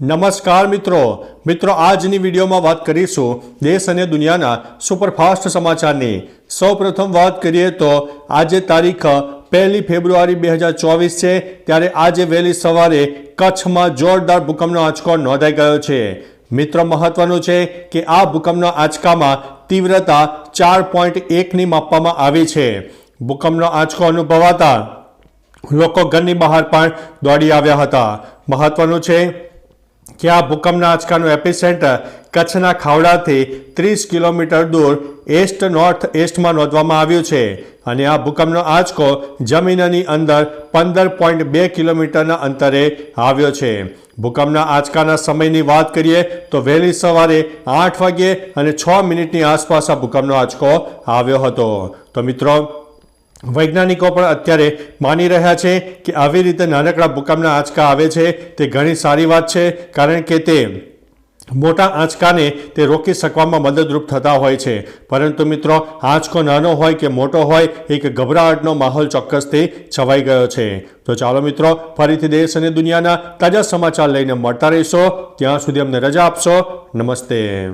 નમસ્કાર મિત્રો. મિત્રો, આજની વિડીયોમાં વાત કરીશું દેશ અને દુનિયાના સુપરફાસ્ટ સમાચારની. સૌપ્રથમ વાત કરીએ તો આજે તારીખ પહેલી ફેબ્રુઆરી બે હજાર ચોવીસ છે, ત્યારે આજે વહેલી સવારે કચ્છમાં જોરદાર ભૂકંપનો આંચકો નોંધાઈ ગયો છે. મિત્રો, મહત્વનું છે કે આ ભૂકંપના આંચકામાં તીવ્રતા ચાર પોઈન્ટ એકની માપવામાં આવી છે. ભૂકંપનો આંચકો અનુભવાતા લોકો ઘરની બહાર પણ દોડી આવ્યા હતા. મહત્વનું છે કે આ ભૂકંપના આંચકાનું એપિસેન્ટર કચ્છના ખાવડાથી ત્રીસ કિલોમીટર દૂર એસ્ટ નોર્થ એસ્ટમાં નોંધવામાં આવ્યું છે. અને આ ભૂકંપનો આંચકો જમીનની અંદર પંદર પોઈન્ટ બે કિલોમીટરના અંતરે આવ્યો છે. ભૂકંપના આંચકાના સમયની વાત કરીએ તો વહેલી સવારે આઠ વાગ્યે અને છ મિનિટની આસપાસ આ ભૂકંપનો આંચકો આવ્યો હતો. તો મિત્રો વૈજ્ઞાનિકો પણ અત્યારે માની રહ્યા છે કે આવી રીતે નાનકડા ભૂકંપના આંચકા આવે છે, તે ઘણી સારી વાત છે, કારણ કે તે મોટા આંચકાને તે રોકી શકવામાં મદદરૂપ થતા હોય છે. પરંતુ મિત્રો, આંચકો નાનો હોય કે મોટો હોય, એક ગભરાટનો માહોલ ચોક્કસથી છવાઈ ગયો છે. તો ચાલો મિત્રો, ફરીથી દેશ અને દુનિયાના તાજા સમાચાર લઈને મળતા રહીશો. ત્યાં સુધી અમને રજા આપશો. નમસ્તે.